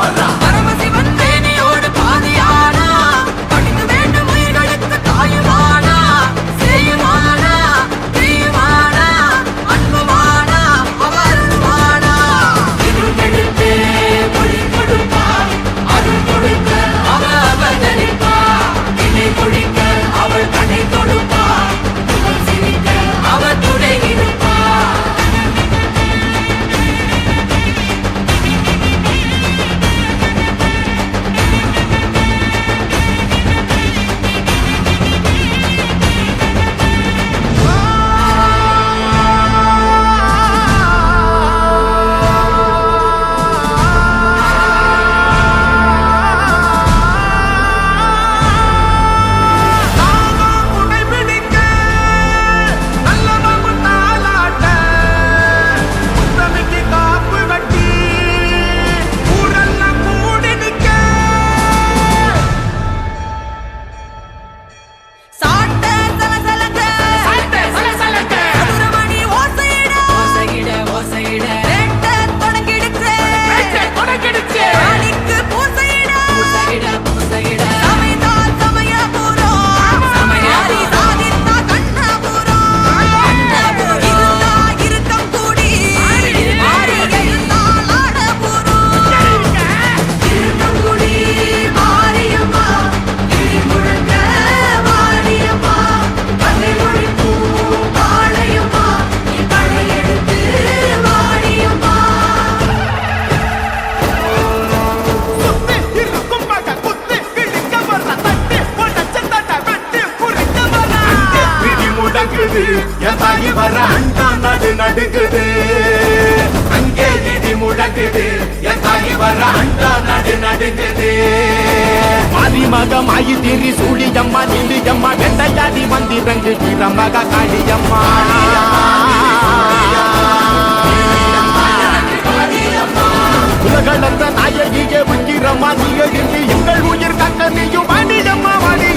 வர்றா நடுங்குது என் தாய் வர அண்டா நடு நடுங்குது மதிமகம் ஐதிரி சூழியம்மா நிலியம்மா வெண்டையாடி வந்திறங்கு கிரமக காளியம்மா உலகளந்த நாயகியே விக்கிரம்மா நீ எங்கள் உயிர் கக்க நீயும் வாணியம்மா வாணி.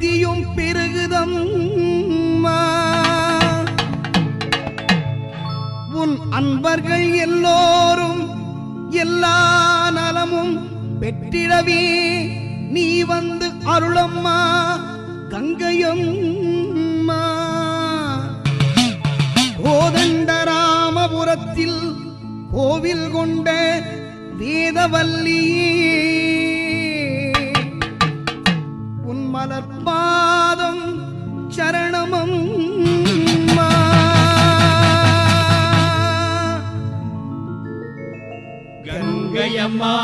மதியும் பெருகுதம் உன் அன்பர்கள் எல்லோரும் எல்லா நலமும் பெற்றிடவே. நீ வந்து அருளம்மா கங்கையும் கோதண்டராமபுரத்தில் கோவில் கொண்ட வேதவல்லியே. மலர்பாதம் சரணமம் கங்கையம்மா